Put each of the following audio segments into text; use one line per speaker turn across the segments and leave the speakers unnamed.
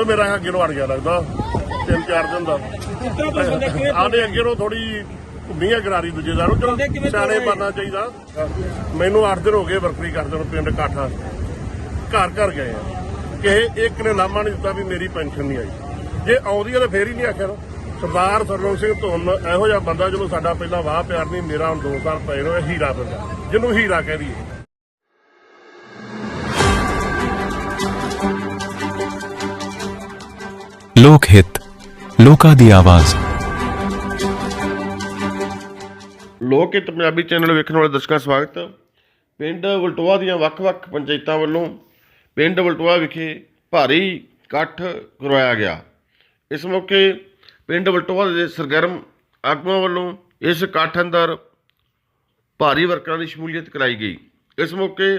ਉਦੋਂ ਮੇਰਾ ਅੱਗੇ ਨੂੰ ਅੜ ਗਿਆ ਲੱਗਦਾ ਤਿੰਨ ਚਾਰ ਦਿਨ ਦਾ। ਆਦੇ ਅੱਗੇ ਨੂੰ ਥੋੜੀ ਘੁੰਮੀਆਂ ਗਰਾਰੀ ਦੂਜੇ ਦਾ ਨੂੰ ਸਿਆਣੇ ਬਣਨਾ ਚਾਹੀਦਾ। ਮੈਨੂੰ 8 ਦਿਨ ਹੋ ਗਏ ਵਰਕਰੀ ਕਰਦੇ ਨੂੰ ਪਿੰਡ ਕਾਠਾ ਘਰ ਘਰ ਗਏ ਆ। ਕਿਸੇ ਇੱਕ ਨੇ ਨਾਮਾ ਨਹੀਂ ਦਿੱਤਾ ਵੀ ਮੇਰੀ ਪੈਨਸ਼ਨ ਨਹੀਂ ਆਈ। ਜੇ ਆਉਂਦੀ ਆ ਤਾਂ ਫੇਰ ਹੀ ਨਹੀਂ ਆਖਿਆ। ਸਰਦਾਰ ਸਰਵਨ ਸਿੰਘ ਧੁੰਨ ਇਹੋ ਜਿਹਾ ਬੰਦਾ ਜਿਹਨੂੰ ਸਾਡਾ ਪਹਿਲਾਂ ਵਾਹ ਪਿਆਰ ਨਹੀਂ ਮੇਰਾ ਹੁਣ 2 ਸਾਲ ਪਏ ਹੋਏ ਹੀਰਾ ਬੰਦਾ ਜਿਹਨੂੰ ਹੀਰਾ ਕਹਿ ਦਈਏ।
ਲੋਕ ਹਿੱਤ, ਲੋਕਾਂ ਦੀ ਆਵਾਜ਼।
ਲੋਕ ਹਿੱਤ ਪੰਜਾਬੀ ਚੈਨਲ ਵੇਖਣ ਵਾਲੇ ਦਰਸ਼ਕਾਂ ਸਵਾਗਤ ਪਿੰਡ ਵਲਟੋਆ ਦੀਆਂ ਵੱਖ-ਵੱਖ ਪੰਚਾਇਤਾਂ ਵੱਲੋਂ ਪਿੰਡ ਵਲਟੋਆ ਵਿਖੇ ਭਾਰੀ ਇਕੱਠ ਕਰਵਾਇਆ ਗਿਆ। ਇਸ ਮੌਕੇ ਪਿੰਡ ਵਲਟੋਆ ਦੇ ਸਰਗਰਮ ਆਗੂਆਂ ਵੱਲੋਂ ਇਸ ਇਕੱਠ ਅੰਦਰ ਭਾਰੀ ਵਰਕਰਾਂ ਦੀ ਸ਼ਮੂਲੀਅਤ ਕਰਾਈ ਗਈ। ਇਸ ਮੌਕੇ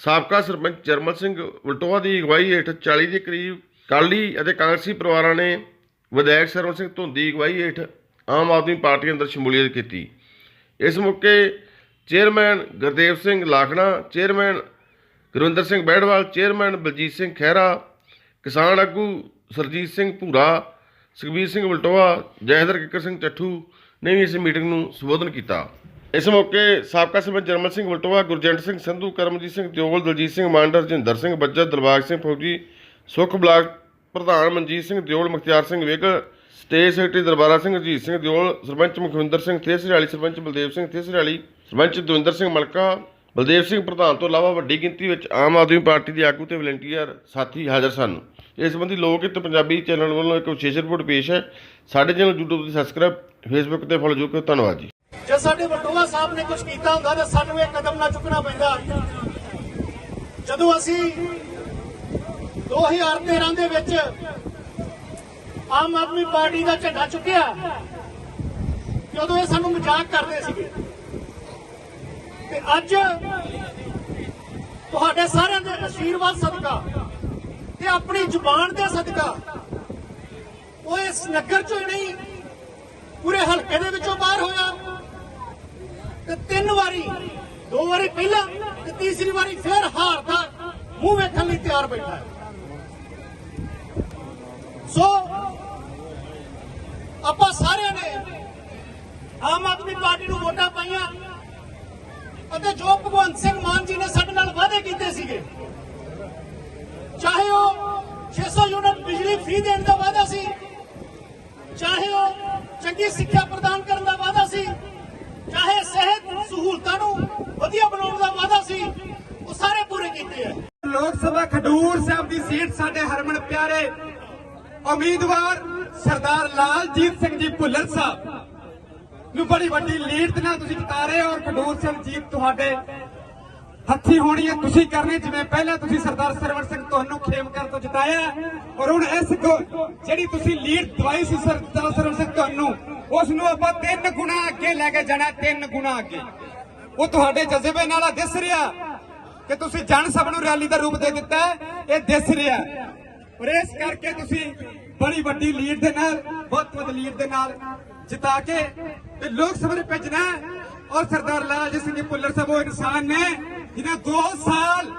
ਸਾਬਕਾ ਸਰਪੰਚ ਜਰਮਲ ਸਿੰਘ ਵਲਟੋਆ ਦੀ ਅਗਵਾਈ ਹੇਠ 40 ਦੇ ਕਰੀਬ ਕਾਲੀ ਅਤੇ ਕਾਂਗਰਸੀ ਪਰਿਵਾਰਾਂ ਨੇ ਵਿਧਾਇਕ ਸਰਵਨ ਸਿੰਘ ਧੁੰਦੀ ਅਗਵਾਈ ਹੇਠ ਆਮ ਆਦਮੀ ਪਾਰਟੀ ਅੰਦਰ ਸ਼ਮੂਲੀਅਤ ਕੀਤੀ। ਇਸ ਮੌਕੇ chairman Gurdev Singh Lakhna, chairman Gurvinder Singh Bairwal chairman Baljit Singh Khaira, ਕਿਸਾਨ ਆਗੂ ਸਰਜੀਤ ਸਿੰਘ ਭੂਰਾ, ਸੁਖਬੀਰ ਸਿੰਘ ਵਲਟੋਆ ਜੈਦਰ ਕਿੱਕਰ ਸਿੰਘ ਚੱਠੂ ਨੇ ਵੀ ਇਸ ਮੀਟਿੰਗ ਨੂੰ ਸੰਬੋਧਨ ਕੀਤਾ। ਇਸ ਮੌਕੇ ਸਾਬਕਾ ਸਰਪੰਚ ਜਰਮਨ ਸਿੰਘ ਵਲਟੋਆ, ਗੁਰਜੰਟ ਸਿੰਘ ਸੰਧੂ, ਕਰਮਜੀਤ ਸਿੰਘ ਦਿਓਲ, ਦਲਜੀਤ ਸਿੰਘ ਮਾਂਡਰ ਜਿੰਦਰ ਸਿੰਘ ਬੱਜਾ ਦਿਲਬਾਗ ਸਿੰਘ ਫੌਜੀ, ਸੁਖ ਬਲਾਕ ਪ੍ਰਧਾਨ ਮਨਜੀਤ ਸਿੰਘ ਦਿਓਲ, ਮੁਖਤਿਆਰ ਸਿੰਘ ਵੇਗਲ ਸਟੇਟ ਸੈਕਟਰੀ ਦਰਬਾਰਾ ਸਿੰਘ ਅਜੀਤ ਸਿੰਘ ਦਿਓਲ, ਸਰਪੰਚ ਮੁਖਵਿੰਦਰ ਸਿੰਘ ਥੇਸਰਿਆਲੀ ਸਰਪੰਚ ਬਲਦੇਵ ਸਿੰਘ ਥੇਸਰਿਆਲੀ ਸਰਪੰਚ ਦਵਿੰਦਰ ਸਿੰਘ ਮਲਕਾ, ਬਲਦੇਵ ਸਿੰਘ ਪ੍ਰਧਾਨ ਤੋਂ ਇਲਾਵਾ ਵੱਡੀ ਗਿਣਤੀ ਵਿੱਚ ਆਮ ਆਦਮੀ ਪਾਰਟੀ ਦੇ ਆਗੂ ਤੇ ਵਲੰਟੀਅਰ ਸਾਥੀ ਹਾਜ਼ਰ ਸਨ। ਇਸ ਸੰਬੰਧੀ ਲੋਕ ਹਿੱਤ ਪੰਜਾਬੀ ਚੈਨਲ ਵੱਲੋਂ ਇੱਕ ਵਿਸ਼ੇਸ਼ ਰਿਪੋਰਟ ਪੇਸ਼ ਹੈ। ਸਾਡੇ ਚੈਨਲ YouTube ਤੇ ਸਬਸਕ੍ਰਾਈਬ Facebook ਤੇ ਫੋਲੋ ਜਰੂਰ ਕਰੋ। ਧੰਨਵਾਦ ਜੀ।
ਜੇ ਸਾਡੇ ਬਟੂਆ ਸਾਹਿਬ ਨੇ ਕੁਝ ਕੀਤਾ ਹੁੰਦਾ ਤਾਂ ਸਾਨੂੰ ਇਹ ਕਦਮ ਨਾ ਚੁੱਕਣਾ ਪੈਂਦਾ। ਜਦੋਂ ਅਸੀਂ 2013 ਦੇ ਵਿੱਚ ਆਮ ਆਦਮੀ ਪਾਰਟੀ ਦਾ ਝੰਡਾ ਚੁੱਕਿਆ। ਜਦੋਂ ਇਹ ਸਾਨੂੰ ਮਜ਼ਾਕ ਕਰਦੇ ਸੀਗੇ। ਤੇ ਅੱਜ ਤੁਹਾਡੇ ਸਾਰਿਆਂ ਦੇ ਆਸ਼ੀਰਵਾਦ ਸਦਕਾ ਤੇ ਆਪਣੀ ਜ਼ੁਬਾਨ ਦੇ ਸਦਕਾ, ਉਹ ਇਸ ਨਗਰ ਚੋਂ ਹੀ ਨਹੀਂ, ਪੂਰੇ ਹਲਕੇ ਦੇ ਵਿੱਚੋਂ ਬਾਹਰ ਹੋਇਆ। ਤੇ ਤਿੰਨ ਵਾਰੀ, ਦੋ ਵਾਰੀ ਪਹਿਲਾਂ ਤੇ ਤੀਸਰੀ ਵਾਰੀ ਫੇਰ ਹਾਰ ਦਾ ਮੂੰਹ ਵੇਖਣ ਲਈ ਤਿਆਰ ਬੈਠਾ ਹੈ। ਸੋ ਆਪਾਂ ਸਾਰਿਆਂ ਨੇ ਆਮ ਆਦਮੀ ਪਾਰਟੀ ਨੂੰ ਵੋਟਾਂ ਪਾਈਆਂ ਅਤੇ ਜੋ ਭਗਵੰਤ ਸਿੰਘ ਮਾਨ ਜੀ ਨੇ ਸਾਡੇ ਨਾਲ ਵਾਅਦੇ ਕੀਤੇ ਸੀਗੇ, ਚਾਹੇ ਉਹ 600 ਯੂਨਿਟ ਬਿਜਲੀ ਫ੍ਰੀ ਦੇਣ ਦਾ ਵਾਅਦਾ ਸੀ, ਚਾਹੇ ਉਹ ਚੰਗੀ ਸਿੱਖਿਆ ਪ੍ਰਦਾਨ ਕਰਨ ਦਾ ਵਾਅਦਾ ਸੀ, ਚਾਹੇ ਸਿਹਤ ਸਹੂਲਤਾਂ ਨੂੰ ਵਧੀਆ ਬਣਾਉਣ ਦਾ ਵਾਅਦਾ ਸੀ, ਉਹ ਸਾਰੇ ਪੂਰੇ ਕੀਤੇ ਆ।
ਲੋਕ ਸਭਾ ਖਡੂਰ ਸਾਹਿਬ ਦੀ ਸੀਟ ਸਾਡੇ ਹਰਮਨ ਪਿਆਰੇ ਉਮੀਦਵਾਰ ਸਰਦਾਰ ਲਾਲਜੀਤ ਸਿੰਘ ਜੀ ਭੁੱਲਰ ਸਾਹਿਬ ਨੂੰ ਬੜੀ ਵੱਡੀ ਲੀਡ ਦੇ ਨਾਲ ਤੁਸੀਂ ਜਿਤਾ ਰਹੇ ਹੋ ਔਰ ਖਡੂਰ ਸਾਹਿਬ ਜੀਤ ਤੁਹਾਡੇ ਹੱਥੀ ਹੋਣੀ ਹੈ, ਤੁਸੀਂ ਕਰਨੀ, ਜਿਵੇਂ ਪਹਿਲਾਂ ਤੁਸੀਂ ਸਰਦਾਰ ਸਰਵਣ ਸਿੰਘ ਤੁਹਾਨੂੰ ਖੇਮਕਰ ਤੋਂ ਜਿਤਾਇਆ ਔਰ ਹੁਣ ਇਸ ਜਿਹੜੀ ਤੁਸੀਂ ਲੀਡ ਦਵਾਈ ਸੀ ਸਰਦਾਰ ਸਰਵਣ ਸਿੰਘ ਤੁਹਾਨੂੰ ਉਸ ਨੂੰ ਆਪਾਂ ਤਿੰਨ ਗੁਣਾ ਅੱਗੇ ਲੈ ਕੇ ਜਾਣਾ, ਤਿੰਨ ਗੁਣਾ ਅੱਗੇ। ਉਹ ਤੁਹਾਡੇ ਜਜ਼ਬੇ ਨਾਲ ਦਿਸ ਰਿਹਾ ਕਿ ਤੁਸੀਂ ਜਨ ਸਭ ਨੂੰ ਰੈਲੀ ਦਾ ਰੂਪ ਦੇ ਦਿੱਤਾ ਇਹ ਦਿਸ ਰਿਹਾ ਔਰ ਇਸ ਕਰਕੇ ਤੁਸੀਂ ਬੜੀ ਵੱਡੀ ਲੀਡ ਦੇ ਨਾਲ, ਬਹੁਤ ਵੱਧ ਲੀਡ ਦੇ ਨਾਲ ਜਿਤਾ ਕੇ ਤੇ ਲੋਕ ਸਭਾ ਦੇ ਭੇਜਣਾ ਹੈ। ਔਰ ਸਰਦਾਰ ਲਾਲਜੀਤ ਸਿੰਘ ਜੀ ਸਾਹਿਬ, ਉਹ ਇਨਸਾਨ ਨੇ ਜਿਨ੍ਹਾਂ 2 ਸਾਲ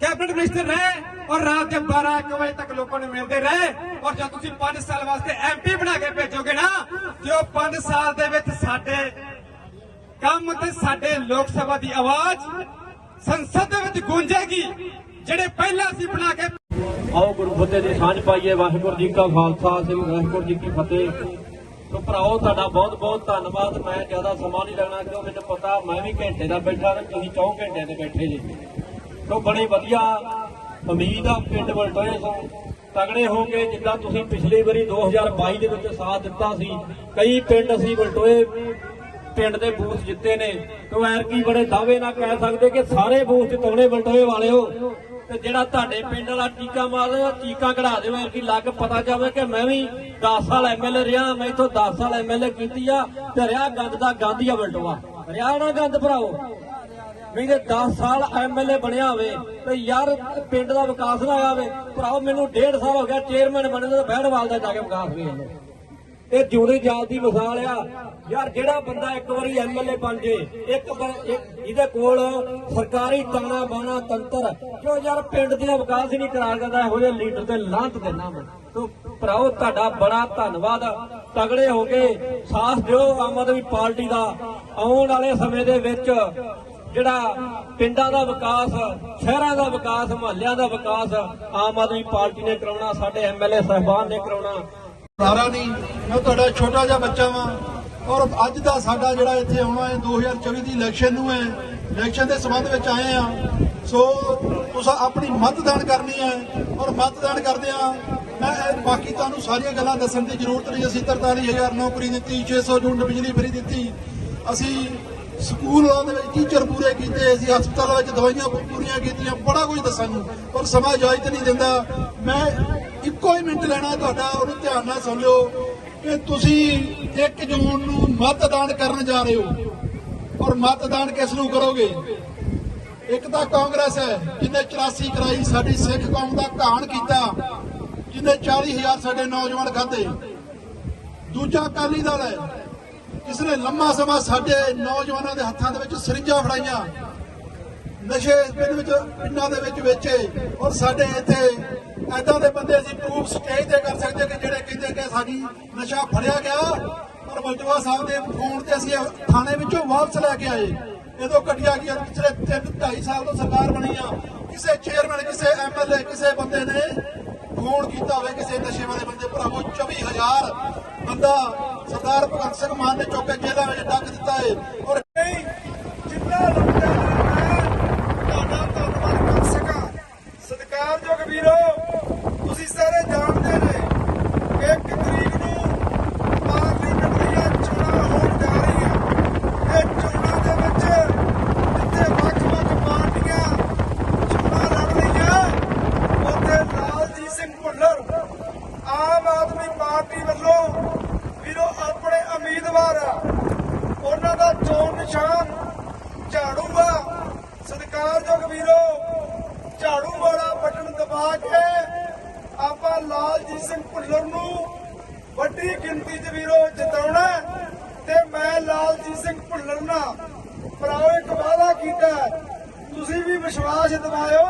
ਕੈਬਨਿਟ ਮਿਨਿਸਟਰ ਰਹੇ ਔਰ ਰਾਤ ਦੇ 12 ਵਜੇ ਤੱਕ ਲੋਕਾਂ ਨੂੰ ਮਿਲਦੇ ਰਹੇ ਔਰ ਜਦ ਤੁਸੀਂ 5 ਸਾਲ ਵਾਸਤੇ ਐਮਪੀ ਬਣਾ ਕੇ ਭੇਜੋਗੇ ਨਾ, ਤੇ ਉਹ 5 ਸਾਲ ਦੇ ਵਿੱਚ ਸਾਡੇ ਕੰਮ ਤੇ ਸਾਡੇ ਲੋਕ ਸਭਾ ਦੀ ਆਵਾਜ਼ ਸੰਸਦ ਦੇ ਵਿੱਚ ਗੂੰਜੇਗੀ ਜਿਹੜੇ ਪਹਿਲਾਂ ਅਸੀਂ ਬਣਾ ਕੇ
ਆਓ ਗੁਰੂ ਫਤਿਹ ਦੀ ਸਾਂਝ ਪਾਈਏ। ਵਾਹਿਗੁਰੂ ਜੀ ਕਾ ਖਾਲਸਾ, ਸ੍ਰੀ ਵਾਹਿਗੁਰੂ ਜੀ ਕੀ ਫਤਿਹ। ਸੋ ਭਰਾਓ, ਤੁਹਾਡਾ ਬਹੁਤ ਬਹੁਤ ਧੰਨਵਾਦ। ਮੈਂ ਜ਼ਿਆਦਾ ਸਮਾਂ ਨਹੀਂ ਲੱਗਣਾ ਕਿਉਂ? ਮੈਨੂੰ ਪਤਾ, ਮੈਂ ਵੀ ਘੰਟੇ ਦਾ ਬੈਠਾ ਤੇ ਤੁਸੀਂ 4 ਘੰਟਿਆਂ ਦੇ ਬੈਠੇ ਜੀ। ਸੋ ਬੜੀ ਵਧੀਆ ਉਮੀਦ ਆ ਪਿੰਡ ਵਲਟੋਏ ਸੋ ਤਗੜੇ ਹੋ ਕੇ ਜਿੱਦਾਂ ਤੁਸੀਂ ਪਿਛਲੀ ਵਾਰੀ 2022 ਦੇ ਵਿੱਚ ਸਾਥ ਦਿੱਤਾ ਸੀ, ਕਈ ਪਿੰਡ ਅਸੀਂ ਵਲਟੋਏ ਪਿੰਡ ਦੇ ਬੂਥ ਜਿੱਤੇ ਨੇ। ਤੋ ਐਰ ਕੀ ਬੜੇ ਦਾਅਵੇ ਨਾਲ ਕਹਿ ਸਕਦੇ ਕਿ ਸਾਰੇ ਬੂਥ ਜਿਤਾਉਣੇ ਵਲਟੋਏ ਵਾਲਿਓ ਤੇ ਜਿਹੜਾ ਤੁਹਾਡੇ ਪਿੰਡ ਵਾਲਾ ਟੀਕਾ ਮਾਰਦਾ ਟੀਕਾ ਕਢਾ ਦਿਓ ਐਰ ਲੱਗ ਪਤਾ ਜਾਵੇ ਕਿ ਮੈਂ ਵੀ 10 ਸਾਲ ਐਮਐਲਏ ਰਿਹਾ, ਮੈਂ ਇਥੋਂ 10 ਸਾਲ ਐਮਐਲਏ ਕੀਤੀ ਆ, ਤੇ ਰਿਹਾ ਗੰਦ ਦਾ ਗੰਦ ਹੀ ਆ ਵਲਟੋਆ ਰਿਹਾ ਨਾ ਗੰਦ ਭਰਾਓ ਵੀ ਜੇ 10 ਸਾਲ ਐਮਐਲਏ ਬਣਿਆ ਹੋਵੇ, ਤੇ ਯਾਰ ਪਿੰਡ ਦਾ ਵਿਕਾਸ ਨਾ ਹੋਇਆ ਹੋਵੇ ਭਰਾਓ ਮੈਨੂੰ 1.5 ਸਾਲ ਹੋ ਗਿਆ ਚੇਅਰਮੈਨ ਬਣੇ ਨੂੰ ਬਹਿੜਵਾਲ ਦਾ ਜਾ ਕੇ ਵਿਕਾਸ ਹੋਇਆ। ਇਹ ਜਿਉਂਦੇ ਜਾਲ ਦੀ ਮਿਸਾਲ ਆ। ਯਾਰ, ਜਿਹੜਾ ਬੰਦਾ ਇੱਕ ਵਾਰੀ ਐਮਐਲਏ ਬਣ ਜੇ, ਇੱਕ ਬ- ਜਿਹਦੇ ਕੋਲ ਸਰਕਾਰੀ ਤਾਣਾ ਬਾਣਾ ਤੰਤਰ ਜੋ ਯਾਰ ਪਿੰਡ ਦੇ ਵਿਕਾਸ ਹੀ ਨਹੀਂ ਕਰਾ ਸਕਦਾ? ਇਹੋ ਜਿਹੇ ਲੀਡਰ ਤੇ ਲਾਂਤ ਦੇਣਾ ਮੈਂ। ਤੋ ਭਰਾਓ, ਤੁਹਾਡਾ ਬੜਾ ਧੰਨਵਾਦ। ਤਗੜੇ ਹੋ ਕੇ ਸਾਥ ਦਿਓ ਆਮ ਆਦਮੀ ਪਾਰਟੀ ਦਾ। ਆਉਣ ਵਾਲੇ ਸਮੇਂ ਦੇ ਵਿੱਚ ਜਿਹੜਾ ਪਿੰਡਾਂ ਦਾ ਵਿਕਾਸ, ਸ਼ਹਿਰਾਂ ਦਾ ਵਿਕਾਸ, ਮੁਹੱਲਿਆਂ ਦਾ ਵਿਕਾਸ ਆਮ ਆਦਮੀ ਪਾਰਟੀ ਨੇ ਕਰਾਉਣਾ, ਸਾਡੇ ਐਮਐਲਏ ਸਹਿਬਾਨ ਨੇ ਕਰਾਉਣਾ।
ਸਾਰਾ ਨਹੀਂ, ਮੈਂ ਤੁਹਾਡਾ ਛੋਟਾ ਜਿਹਾ ਬੱਚਾ ਵਾਂ। ਔਰ ਅੱਜ ਦਾ ਸਾਡਾ ਜਿਹੜਾ ਇੱਥੇ ਆਉਣਾ ਹੈ 2024 ਦੀ ਇਲੈਕਸ਼ਨ ਨੂੰ ਹੈ ਇਲੈਕਸ਼ਨ ਦੇ ਸੰਬੰਧ ਵਿੱਚ ਆਏ ਆ ਸੋ ਤੁਸੀਂ ਆਪਣੀ ਮਤਦਾਨ ਕਰਨੀ ਹੈ। ਔਰ ਮਤਦਾਨ ਕਰਦੇ ਆ ਮੈਂ ਬਾਕੀ ਤੁਹਾਨੂੰ ਸਾਰੀਆਂ ਗੱਲਾਂ ਦੱਸਣ ਦੀ ਜ਼ਰੂਰਤ ਨਹੀਂ। ਅਸੀਂ 43000 ਨੌਕਰੀ ਦਿੱਤੀ 600 ਯੂਨਿਟ ਬਿਜਲੀ ਫਰੀ ਦਿੱਤੀ। ਅਸੀਂ ਸਕੂਲਾਂ ਦੇ ਵਿੱਚ ਟੀਚਰ ਪੂਰੇ ਕੀਤੇ, ਅਸੀਂ ਹਸਪਤਾਲਾਂ ਵਿੱਚ ਦਵਾਈਆਂ ਪੂਰੀਆਂ ਕੀਤੀਆਂ, ਬੜਾ ਕੁਝ ਦੱਸਾਂ ਨੂੰ ਪਰ ਸਮਾਂ ਇਜਾਜ਼ਤ ਨਹੀਂ ਦਿੰਦਾ। ਮੈਂ ਇੱਕੋ ਹੀ ਮਿੰਟ ਲੈਣਾ ਤੁਹਾਡਾ, ਉਹਨੂੰ ਧਿਆਨ ਨਾਲ ਸੁਣ ਲਿਓ ਕਿ ਤੁਸੀਂ 1 ਜੂਨ ਨੂੰ ਮਤਦਾਨ ਕਰਨ ਜਾ ਰਹੇ ਹੋ। ਔਰ ਮਤਦਾਨ ਕਿਸ ਨੂੰ ਕਰੋਗੇ? ਇੱਕ ਤਾਂ ਕਾਂਗਰਸ ਹੈ, ਜਿਹਨੇ 84 ਕਰਾਈ, ਸਾਡੀ ਸਿੱਖ ਕੌਮ ਦਾ ਘਾਣ ਕੀਤਾ, ਜਿਹਨੇ 40000 ਸਾਡੇ ਨੌਜਵਾਨ ਖਾਤੇ ਦੂਜਾ ਅਕਾਲੀ ਦਲ ਹੈ ਜਿਸ ਨੇ ਲੰਮਾ ਸਮਾਂ ਸਾਡੇ ਨੌਜਵਾਨਾਂ ਦੇ ਹੱਥਾਂ ਦੇ ਵਿੱਚ ਸਰਿੰਜਾਂ ਫੜਾਈਆਂ, ਨਸ਼ੇ ਪਿੰਡ ਵਿੱਚ ਪਿੰਡਾਂ ਦੇ ਵਿੱਚ ਵੇਚੇ, ਔਰ ਸਾਡੇ ਇੱਥੇ ਐਦਾਂ ਦੇ ਬੰਦੇ ਅਸੀਂ ਪ੍ਰੂਫ ਸਟੇਜ ਤੇ ਕਰ ਸਕਦੇ ਕਿ ਜਿਹੜੇ ਕਹਿੰਦੇ ਕਿ ਸਾਡੀ ਨਸ਼ਾ ਫੜਿਆ ਗਿਆ। ਔਰ ਬਲਟਵਾ ਸਾਹਿਬ ਦੇ ਫੋਨ ਤੇ ਅਸੀਂ ਥਾਣੇ ਵਿੱਚੋਂ ਵਾਪਸ ਲੈ ਕੇ ਆਏ। ਇਹਦੋਂ ਕੱਢਿਆ ਗਿਆ ਪਿਛਲੇ 3 2.5 ਸਾਲ ਤੋਂ ਸਰਕਾਰ ਬਣੀ ਆ। ਕਿਸੇ ਚੇਅਰਮੈਨ ਕਿਸੇ ਐਮਐਲਏ ਕਿਸੇ ਬੰਦੇ ਨੇ ਫੋਨ ਕੀਤਾ ਹੋਵੇ ਕਿਸੇ ਨਸ਼ੇ ਵਾਲੇ ਬੰਦੇ ਭਰਾਵੋ 24000 ਬੰਦਾ ਸਰਦਾਰ ਭਗਤ ਸਿੰਘ ਮਾਨ ਨੇ ਚੁੱਕ ਕੇ ਜੇਲ੍ਹਾਂ ਵਿੱਚ ਡੱਕ ਦਿੱਤਾ ਹੈ ਔਰ
ਜਿੰਨਾ ਲੰਬਾ ਤੁਹਾਡਾ ਧੰਨਵਾਦ ਕਰ ਸਕਾਂ ਸਤਿਕਾਰਯੋਗ ਵੀਰੋ ਤੁਸੀਂ ਸਾਰੇ ਜਾਣਦੇ ਨੇ ਕਿ ਇੱਕ ਤਰੀਕ ਨੂੰ ਪਾਰਲੀਮੈਂਟ ਦੀਆਂ ਚੋਣਾਂ ਹੋਣ ਜਾ ਰਹੀਆਂ ਇਹ ਚੋਣਾਂ ਦੇ ਵਿੱਚ ਜਿੱਥੇ ਵੱਖ-ਵੱਖ ਪਾਰਟੀਆਂ ਚੋਣਾਂ ਲੜ ਰਹੀਆਂ ਉੱਥੇ ਲਾਲਜੀਤ ਸਿੰਘ ਭੁੱਲਰ ਆਮ ਆਦਮੀ ਪਾਰਟੀ ਵੱਲੋਂ ਵੀਰੋ ਆਪਣੇ ਉਮੀਦਵਾਰ ਉਹਨਾਂ ਦਾ ਚੋਣ ਨਿਸ਼ਾਨ ਝਾੜੂ ਆ ਸਤਿਕਾਰਯੋਗ ਵੀਰੋ ਝਾੜੂ ਵਾਲਾ ਬਟਨ ਦਬਾ ਕੇ ਆਪਾਂ ਲਾਲਜੀਤ ਨੂੰ ਵੱਡੀ ਗਿਣਤੀ 'ਚ ਵੀਰੋ ਜਿਤਾਉਣਾ ਤੇ ਮੈਂ ਲਾਲਜੀਤ ਸਿੰਘ ਭੁੱਲਰ ਨਾਲ ਭਰਾਓ, ਇੱਕ ਵਾਅਦਾ ਕੀਤਾ ਤੁਸੀਂ ਵੀ ਵਿਸ਼ਵਾਸ ਦਿਵਾਇਓ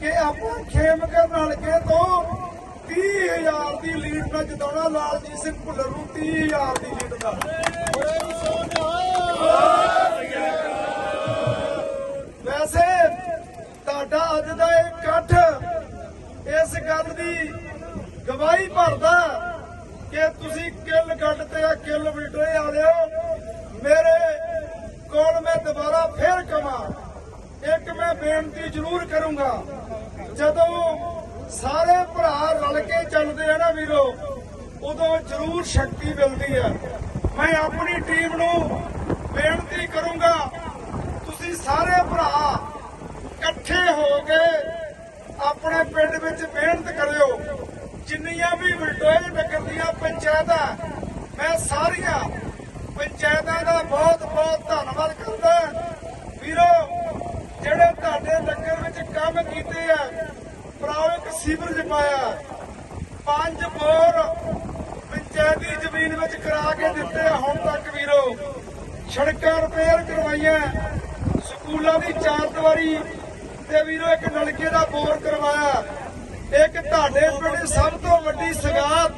ਕਿ ਆਪਾਂ ਖੇਮਕਰਨ ਹਲਕੇ ਤੋਂ 30000 ਦੀ ਲੀਡ ਨਾਲ ਜਿਤਾਉਣਾ, ਲਾਲਜੀਤ ਸਿੰਘ ਭੁੱਲਰ ਨੂੰ 30000 ਦੀ ਲੀਡ ਨਾਲ। ਵੈਸੇ ਤੁਹਾਡਾ ਅੱਜ ਦਾ ਇਹ ਇਕੱਠ ਇਸ ਗੱਲ ਦੀ ਗਵਾਹੀ ਭਰਦਾ ਕਿ ਤੁਸੀਂ ਕਿੱਲ ਗੱਡ ਤੇ ਆ, ਕਿੱਲ ਵਿਟੋਏ ਵਾਲਿਓ ਮੇਰੇ ਕੋਲ ਮੈਂ ਦੁਬਾਰਾ ਫੇਰ ਕਵਾਂ, ਇੱਕ ਮੈਂ ਬੇਨਤੀ ਜ਼ਰੂਰ ਕਰੂੰਗਾ, ਜਦੋਂ ਸਾਰੇ ਭਰਾ ਰਲ ਕੇ ਚੱਲਦੇ ਆ ਨਾ ਵੀਰੋ, ਉਦੋਂ ਜ਼ਰੂਰ ਸ਼ਕਤੀ ਮਿਲਦੀ ਹੈ ਮੈਂ ਆਪਣੀ ਟੀਮ ਨੂੰ ਬੇਨਤੀ ਕਰੂੰਗਾ, ਤੁਸੀਂ ਸਾਰੇ ਭਰਾ ਇਕੱਠੇ ਹੋ ਕੇ ਆਪਣੇ ਪਿੰਡ ਵਿੱਚ ਮਿਹਨਤ ਕਰਿਓ। ਜਿੰਨੀਆਂ ਵੀ ਵਿਲਟੋਏ ਨਗਰ ਦੀਆਂ ਪੰਚਾਇਤਾਂ, ਮੈਂ ਸਾਰੀਆਂ ਪੰਚਾਇਤਾਂ ਦਾ ਬਹੁਤ ਬਹੁਤ ਧੰਨਵਾਦ ਕਰਦਾ ਵੀਰੋ, ਜਿਹੜੇ ਤੁਹਾਡੇ ਨਗਰ ਵਿੱਚ ਕੰਮ ਕੀਤੇ ਆ, ਭਰਾਓ, ਇੱਕ ਪਾਇਆ। ਪੰਜ ਬੋਰ ਪੰਚਾਇਤੀ ਜ਼ਮੀਨ ਵਿੱਚ ਕਰਾ ਕੇ ਦਿੱਤੇ ਆ ਹੁਣ ਤੱਕ ਵੀਰੋ। ਸੜਕਾਂ ਰਿਪੇਅਰ ਕਰਵਾਈਆਂ, ਸਕੂਲਾਂ ਦੀ ਚਾਰ ਦੀਵਾਰੀ ਤੇ ਵੀਰੋ ਇੱਕ ਨਲਕੇ ਦਾ ਬੋਰ ਕਰਵਾਇਆ। ਇੱਕ ਤੁਹਾਡੇ ਪਿੰਡ ਸਭ ਤੋਂ ਵੱਡੀ ਸਗਾਤ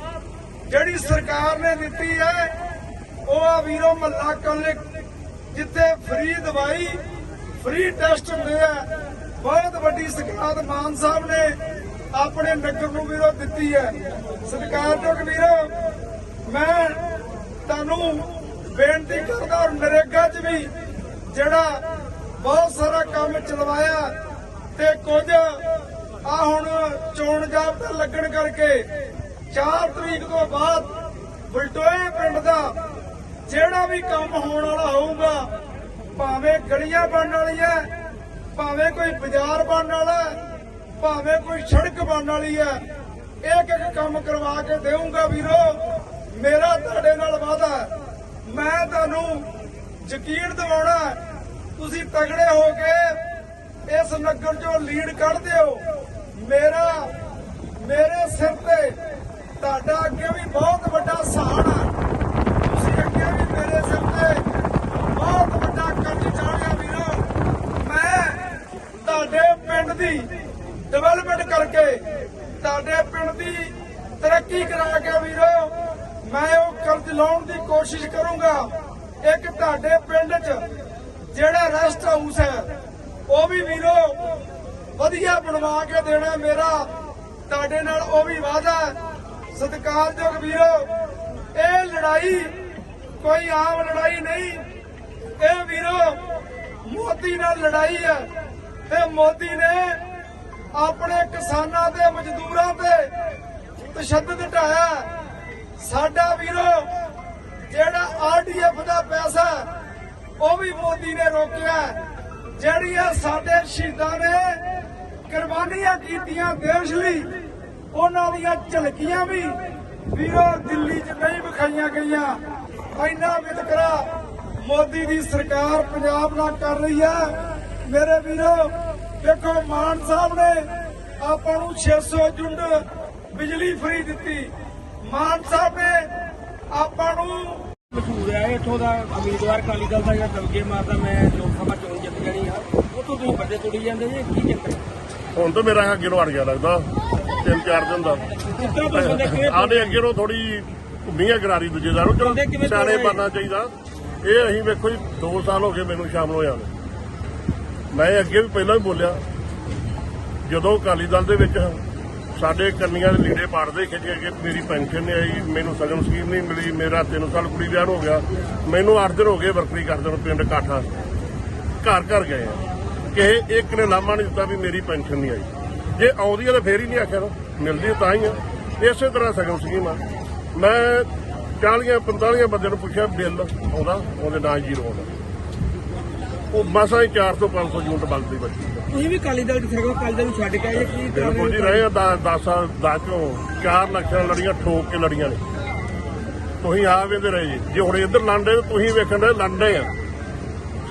ਜਿਹੜੀ ਸਰਕਾਰ ਨੇ ਦਿੱਤੀ ਹੈ, ਉਹ ਆ ਵੀਰੋ ਮੱਲਾ ਕਲਿਕ ਜਿੱਥੇ ਫ੍ਰੀ ਦਵਾਈ ਫ੍ਰੀ ਟੈਸਟ ਹੁੰਦੇ ਆ। ਬਹੁਤ ਵੱਡੀ ਸਗਾਤ ਮਾਨ ਸਾਹਿਬ ਨੇ ਆਪਣੇ ਨਗਰ ਨੂੰ ਵੀਰੋ ਦਿੱਤੀ ਹੈ। ਸਰਕਾਰ ਤੋਂ ਵੀਰੋ, ਮੈਂ ਤੁਹਾਨੂੰ ਬੇਨਤੀ ਕਰਦਾ ਔਰ ਨਰੇਗਾ 'ਚ ਵੀ ਜਿਹੜਾ ਬਹੁਤ ਸਾਰਾ ਕੰਮ ਚਲਵਾਇਆ ਤੇ ਕੁਝ ਚੋਣ ਜਾਬਤਾ ਲੱਗਣ ਕਰਕੇ 4 ਤਰੀਕ ਤੋਂ ਬਾਅਦ ਬਲਟੋਏ ਪਿੰਡ ਦਾ ਜਿਹੜਾ ਵੀ ਕੰਮ ਹੋਣ ਵਾਲਾ ਹੋਊਗਾ, ਭਾਵੇਂ ਗਲੀਆਂ ਬਣਨ ਵਾਲੀ ਹੈ, ਭਾਵੇਂ ਕੋਈ ਬਾਜ਼ਾਰ ਬਣਨ ਵਾਲਾ ਭਾਵੇਂ ਕੋਈ ਸੜਕ ਬਣਨ ਵਾਲੀ ਹੈ, ਇੱਕ ਇੱਕ ਕੰਮ ਕਰਵਾ ਕੇ ਦੇਵਾਂਗਾ ਵੀਰੋ। ਮੇਰਾ ਤੁਹਾਡੇ ਨਾਲ ਵਾਅਦਾ ਮੈਂ ਤੁਹਾਨੂੰ ਯਕੀਨ ਦਿਵਾਉਣਾ ਤੁਸੀਂ ਤਗੜੇ ਹੋ ਕੇ ਇਸ ਨਗਰ ਚੋਂ ਲੀਡ ਕੱਢ ਦਿਓ ਮੇਰਾ, ਮੇਰੇ ਸਿਰ ਤੇ ਤੁਹਾਡਾ ਅੱਗੇ ਵੀ ਬਹੁਤ ਵੱਡਾ ਸਹਾਨ ਆ ਤੁਸੀਂ ਅੱਗੇ ਵੀ ਮੇਰੇ ਸਿਰ ਤੇ ਬਹੁਤ ਵੱਡਾ ਕਰਜ਼ ਚਾੜਿਆ ਵੀਰੋ। ਮੈਂ ਤੁਹਾਡੇ ਪਿੰਡ ਦੀ ਡਿਵੈਲਪਮੈਂਟ ਕਰਕੇ ਤੁਹਾਡੇ ਪਿੰਡ ਦੀ ਤਰੱਕੀ ਕਰਾ ਕੇ ਵੀਰੋ, ਮੈਂ ਉਹ ਕਰਜ਼ ਲਾਉਣ ਦੀ ਕੋਸ਼ਿਸ਼ ਕਰੂੰਗਾ। ਇੱਕ ਤੁਹਾਡੇ ਪਿੰਡ 'ਚ ਜਿਹੜਾ ਰੈਸਟ ਹਾਊਸ ਹੈ, ਉਹ ਵੀ ਵੀਰੋ ਵਧੀਆ ਬਣਵਾ ਕੇ ਦੇਣਾ ਮੇਰਾ। ਤੁਹਾਡੇ ਨਾਲ ਉਹ ਵੀ ਵਾਅਦਾ ਸਤਿਕਾਰਯੋਗ ਵੀਰੋ, ਇਹ ਲੜਾਈ ਕੋਈ ਆਮ ਲੜਾਈ ਨਹੀਂ। ਇਹ ਵੀਰੋ, ਮੋਦੀ ਨਾਲ ਲੜਾਈ ਹੈ। ਤੇ ਮੋਦੀ ਨੇ ਆਪਣੇ ਕਿਸਾਨਾਂ ਤੇ, ਮਜ਼ਦੂਰਾਂ ਤੇ ਤਸ਼ੱਦਦ ਢਾਇਆ ਸਾਡਾ ਵੀਰੋ, ਜਿਹੜਾ ਆਰਡੀਐਫ ਦਾ ਪੈਸਾ ਉਹ ਵੀ ਮੋਦੀ ਨੇ ਰੋਕਿਆ ਜਿਹੜੀਆਂ ਸਾਡੇ ਸ਼ਹੀਦਾਂ ਨੇ ਕੁਰਬਾਨੀਆਂ ਕੀਤੀਆਂ ਦੇਸ਼ ਲਈ, ਉਹਨਾਂ ਦੀਆਂ ਝਲਕੀਆਂ ਵੀ ਵੀਰੋ ਦਿੱਲੀ 'ਚ ਨਹੀਂ ਵਿਖਾਈਆਂ ਗਈਆਂ। ਇੰਨਾ ਵਿਤਕਰਾ ਮੋਦੀ ਦੀ ਸਰਕਾਰ ਪੰਜਾਬ ਨਾਲ ਕਰ ਰਹੀ ਹੈ। ਮੇਰੇ ਵੀਰੋ, ਦੇਖੋ ਮਾਨ ਸਾਹਿਬ ਨੇ ਆਪਾਂ ਨੂੰ 600 ਯੂਨਿਟ ਬਿਜਲੀ ਫਰੀ ਦਿੱਤੀ। ਮਾਨ ਸਾਹਿਬ ਨੇ ਆਪਾਂ ਨੂੰ
ਮਸ਼ਹੂਰ ਹੈ, ਇੱਥੋਂ ਦਾ ਉਮੀਦਵਾਰ ਅਕਾਲੀ ਦਲ ਦਾ ਜਿਹੜਾ ਦਮਕੇ ਮਾਰਦਾ, ਮੈਂ ਲੋਕ ਸਭਾ ਚੋਣ ਜਿੱਤ ਜਾਣੀ ਆ ਉਹ ਤੋਂ ਤੁਸੀਂ ਵੱਡੇ ਤੁੜੀ ਜਾਂਦੇ ਜੀ, ਕੀ ਚੱਕਰ?
ਹੁਣ ਤਾਂ ਮੇਰਾ ਅੱਗੇ ਨੂੰ ਅੜ ਗਿਆ ਲੱਗਦਾ ਤਿੰਨ ਚਾਰ ਦਿਨ ਦਾ। ਆਡੇ ਅੱਗੇ ਨੂੰ ਥੋੜੀ ਘੁੰਮੀਆਂ ਗਰਾਰੀ ਦੂਜੇ ਦਾ ਨੂੰ ਚਲੋ ਸਿਆਣੇ? ਬਣਨਾ ਚਾਹੀਦਾ। ਇਹ ਅਸੀਂ ਵੇਖੋ ਜੀ 2 ਸਾਲ ਹੋ ਗਏ ਮੈਨੂੰ ਸ਼ਾਮਲ ਹੋਇਆ ਮੈਂ ਅੱਗੇ ਵੀ ਪਹਿਲਾਂ ਵੀ ਬੋਲਿਆ ਜਦੋਂ ਅਕਾਲੀ ਦਲ ਦੇ ਵਿੱਚ ਸਾਡੇ ਕੰਨੀਆਂ ਦੇ ਲੀੜੇ ਪਾੜਦੇ ਖਿੱਚ ਕੇ ਮੇਰੀ ਪੈਨਸ਼ਨ ਨਹੀਂ ਆਈ ਮੈਨੂੰ ਸਗਨ ਸਕੀਮ ਨਹੀਂ ਮਿਲੀ ਮੇਰਾ 3 ਸਾਲ ਕੁੜੀ ਵਿਆਹ ਹੋ ਗਿਆ ਮੈਨੂੰ 8 ਦਿਨ ਹੋ ਗਏ ਵਰਕਰੀ ਕਰਦੇ ਨੂੰ ਪਿੰਡ ਕਾਠਾ। ਘਰ ਘਰ ਗਏ ਆ। ਕਿਸੇ ਇੱਕ ਨੇ ਲਾਮਾ ਨਹੀਂ ਦਿੱਤਾ ਵੀ ਮੇਰੀ ਪੈਨਸ਼ਨ ਨਹੀਂ ਆਈ। ਜੇ ਆਉਂਦੀ ਆ ਤਾਂ ਫੇਰ ਹੀ ਨਹੀਂ ਆਖਿਆ ਮਿਲਦੀ ਤਾਂ ਹੀ ਆ। ਇਸੇ ਤਰ੍ਹਾਂ ਸਗਨ ਸਕੀਮ ਆ ਮੈਂ 40 45 ਬੰਦਿਆਂ ਨੂੰ ਪੁੱਛਿਆ ਬਿੱਲ ਆਉਂਦਾ ਉਹਦੇ ਨਾਲ ਜ਼ੀਰੋ ਆਉਂਦਾ। ਉਹ ਮਸਾਂ ਹੀ 400 500 ਯੂਨਿਟ ਬਲਦੀ ਬੱਚੀ
ਤੁਸੀਂ ਵੀ ਅਕਾਲੀ ਦਲ ਦੀ ਸਰਕਾਰ ਅਕਾਲੀ ਦਲ ਨੂੰ ਛੱਡ ਕੇ ਆਏ ਕੀ
ਬਿਲਕੁਲ ਜੀ ਰਹੇ ਆ 10 ਸਾਲ 10 ਚੋਂ 4 ਲੱਖਾਂ ਲੜੀਆਂ ਠੋਕ ਕੇ ਲੜੀਆਂ ਨੇ। ਤੁਸੀਂ ਆ ਵੇਂਦੇ ਰਹੇ ਜੀ। ਜੇ ਹੁਣ ਇੱਧਰ ਲੰਡੇ ਤੁਸੀਂ ਵੇਖਣ ਦੇ ਲੰਡੇ ਆ।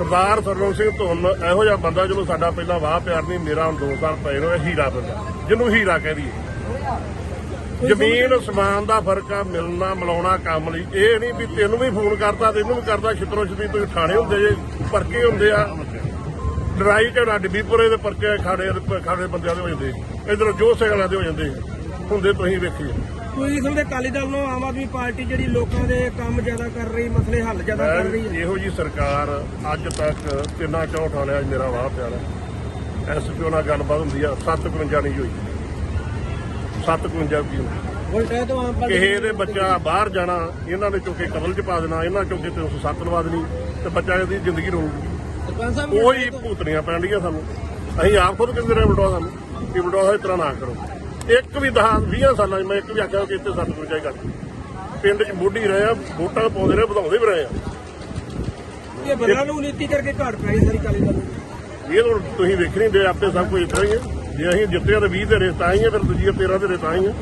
ਸਰਦਾਰ ਸਰਵਨ ਸਿੰਘ ਧੁੰਨ ਇਹੋ ਜਿਹਾ ਬੰਦਾ ਜਦੋਂ ਸਾਡਾ ਪਹਿਲਾਂ ਵਾਹ ਪਿਆਰ ਨਹੀਂ, ਮੇਰਾ ਹੁਣ 2 ਸਾਲ ਪਏ ਨੇ ਹੀਰਾ ਬੰਦਾ, ਜਿਹਨੂੰ ਹੀਰਾ ਕਹਿ ਦਈਏ। ਜ਼ਮੀਨ ਅਸਮਾਨ ਦਾ ਫ਼ਰਕ ਆ, ਮਿਲਣਾ, ਮਿਲਾਉਣਾ ਕੰਮ ਲਈ। ਇਹ ਨਹੀਂ ਵੀ ਤੈਨੂੰ ਵੀ ਫੋਨ ਕਰਦਾ, ਤੈਨੂੰ ਵੀ ਕਰਦਾ, ਛਿੱਤਰੋ ਛਿੱਤੀ ਤੁਸੀਂ ਥਾਣੇ ਹੁੰਦੇ ਜੇ, ਪਰਕੇ ਹੁੰਦੇ ਆ। ਲੜਾਈ ਝਗੜਾ ਡਿੱਬੀਪੁਰੇ ਦੇ ਪਰਚੇ ਖਾੜੇ ਖਾੜੇ ਬੰਦਿਆਂ ਦੇ ਹੋ ਜਾਂਦੇ। ਇਧਰ ਜੋ ਵਾਲਿਆਂ ਦੇ ਹੋ ਜਾਂਦੇ। ਹੁੰਦੇ ਤੁਸੀਂ ਵੇਖੀਏ।
ਤੁਸੀਂ ਸਮਝਦੇ ਅਕਾਲੀ ਦਲ ਨੂੰ ਆਮ ਆਦਮੀ ਪਾਰਟੀ ਜਿਹੜੀ ਲੋਕਾਂ ਦੇ ਕੰਮ ਜ਼ਿਆਦਾ ਕਰ ਰਹੀ ਮਸਲੇ ਹੱਲ ਜ਼ਿਆਦਾ ਕਰ ਰਹੀ ਹੈ।
ਇਹੋ ਜੀ ਸਰਕਾਰ ਅੱਜ ਤੱਕ ਤਿੰਨਾ ਚੌਂ ਠਾਣਿਆ ਅੱਜ ਮੇਰਾ ਵਾਹ ਪਿਆਰਾ ਐਸਪੀਓ ਨਾਲ ਗੱਲਬਾਤ ਹੁੰਦੀ ਆ 751 ਨਹੀਂ ਹੋਈ। 751 ਵੀ ਹੋਈ?
ਉਲਟਾ ਤੋਂ ਆਮ ਪਾਰਟੀ
ਕਿਸੇ ਦੇ ਬੱਚਾ ਬਾਹਰ ਜਾਣਾ ਇਹਨਾਂ ਨੇ ਚੁੱਕੇ ਕਬਲ ਚ ਪਾ ਦੇਣਾ ਇਹਨਾਂ ਚੁੱਕੇ ਤੇ ਉਸ ਸੱਤ ਲਵਾ ਦੇਣੀ ਤੇ ਬੱਚਾ ਦੀ ਜ਼ਿੰਦਗੀ ਰੋਊਗੀ।
ਸਰਪੰਚ ਸਾਹਿਬ
ਉਹੀ ਭੂਤਨੀਆਂ ਪੈਣੀਆਂ ਸਾਨੂੰ। ਅਸੀਂ ਆਪ ਖੁਦ ਕਹਿੰਦੇ ਰਹੇ ਬਲਟੋਆ ਸਾਨੂੰ ਕਿ ਬਲਟੋਆ ਇਸ ਤਰ੍ਹਾਂ ਨਾ ਕਰੋ। ਇੱਕ ਵੀ 10 20 ਸਾਲਾਂ 'ਚ ਮੈਂ ਇੱਕ ਵੀ ਆਖਿਆ ਕਿ ਇੱਥੇ ਸੱਤ ਗੁਰਜਾਈ ਕਰ ਪਿੰਡ 'ਚ ਬੁੱਢੀ ਰਹੇ ਆ ਵੋਟਾਂ ਪਾਉਂਦੇ ਰਹੇ ਵਧਾਉਂਦੇ ਵੀ ਰਹੇ ਆ।
ਇਹ ਬਦਲਾ ਨੂੰ ਨੀਤੀ ਕਰਕੇ ਘਾਟ ਪੈ ਗਈ ਸਾਰੀ ਅਕਾਲੀ ਦਲ
ਇਹ ਤਾਂ ਹੁਣ ਤੁਸੀਂ ਵੇਖ ਨਹੀਂ ਦੇ ਆਪੇ ਸਭ ਕੁਝ ਇਤਰਾ ਹੀ ਹੈ। ਜੇ ਅਸੀਂ ਜਿੱਤੇ ਆ ਤਾਂ 20 ਦੇ ਰੇਸ ਤਾਂ ਹੀ ਫਿਰ ਦੂਜੀ 13 ਦੇ ਰੇਸ ਤਾਂ ਹੀ ਆ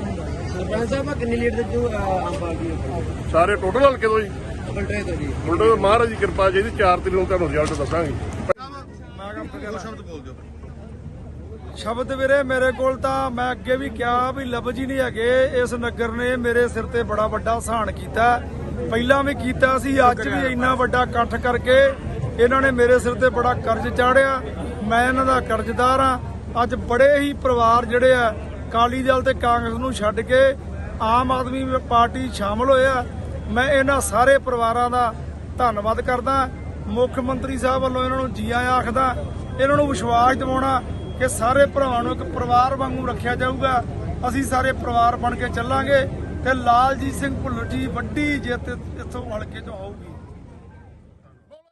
ਸਰਪੰਚ ਸਾਹਿਬ ਆ ਕਿੰਨੀ ਲੀਡ ਦਿੱਜੂ ਆਮ ਪਾਰਟੀ ਨੂੰ
ਸਾਰੇ ਟੋਟਲ ਹਲਕੇ ਤੋਂ ਜੀ।
ਤੋਂ ਜੀ।
ਉਲਟਾ ਮਹਾਰਾਜ ਦੀ ਕਿਰਪਾ ਜੀ 4 ਤਰੀਕ ਨੂੰ ਤੁਹਾਨੂੰ ਰਿਜ਼ਲਟ ਦੱਸਾਂਗੇ ਸ਼ਬਦ
ਸ਼ਬਦ ਵੀਰੇ, ਮੇਰੇ ਕੋਲ ਤਾਂ ਮੈਂ ਅੱਗੇ ਵੀ ਕਿਹਾ ਵੀ ਲਫ਼ਜ਼ ਹੀ ਨਹੀਂ ਹੈਗੇ। ਇਸ ਨਗਰ ਨੇ ਮੇਰੇ ਸਿਰ ਤੇ ਬੜਾ ਵੱਡਾ ਸਹਾਨ ਕੀਤਾ। ਪਹਿਲਾਂ ਵੀ ਕੀਤਾ ਸੀ, ਅੱਜ ਵੀ ਇੰਨਾ ਵੱਡਾ ਇਕੱਠ ਕਰਕੇ ਇਹਨਾਂ ਨੇ ਮੇਰੇ ਸਿਰ ਤੇ ਬੜਾ ਕਰਜ਼ ਚਾੜਿਆ। ਮੈਂ ਇਹਨਾਂ ਦਾ ਕਰਜ਼ਦਾਰ ਆ ਅੱਜ ਬੜੇ ਹੀ ਪਰਿਵਾਰ ਜਿਹੜੇ ਆ ਕਾਲੀ ਦਲ ਤੇ ਕਾਂਗਰਸ ਨੂੰ ਛੱਡ ਕੇ ਆਮ ਆਦਮੀ ਪਾਰਟੀ ਸ਼ਾਮਲ ਹੋਇਆ ਮੈਂ ਇਹਨਾਂ ਸਾਰੇ ਪਰਿਵਾਰਾਂ ਦਾ ਧੰਨਵਾਦ ਕਰਦਾ। ਮੁੱਖ ਮੰਤਰੀ ਸਾਹਿਬ ਵੱਲੋਂ ਇਹਨਾਂ ਨੂੰ ਜੀ ਆਇਆਂ ਆਖਦਾ, ਇਹਨਾਂ ਨੂੰ ਵਿਸ਼ਵਾਸ ਦਿਵਾਉਣਾ। ਕਿ ਸਾਰੇ ਭਰਾਵਾਂ ਨੂੰ ਇੱਕ ਪਰਿਵਾਰ ਵਾਂਗੂ ਰੱਖਿਆ ਜਾਊਗਾ। ਅਸੀਂ ਸਾਰੇ ਪਰਿਵਾਰ ਬਣ ਕੇ ਚੱਲਾਂਗੇ ਤੇ ਲਾਲਜੀਤ ਸਿੰਘ ਭੁੱਲਰ ਜੀ ਵੱਡੀ ਜਿੱਤ ਇੱਥੋਂ ਹਲਕੇ ਤੋਂ ਆਊਗੀ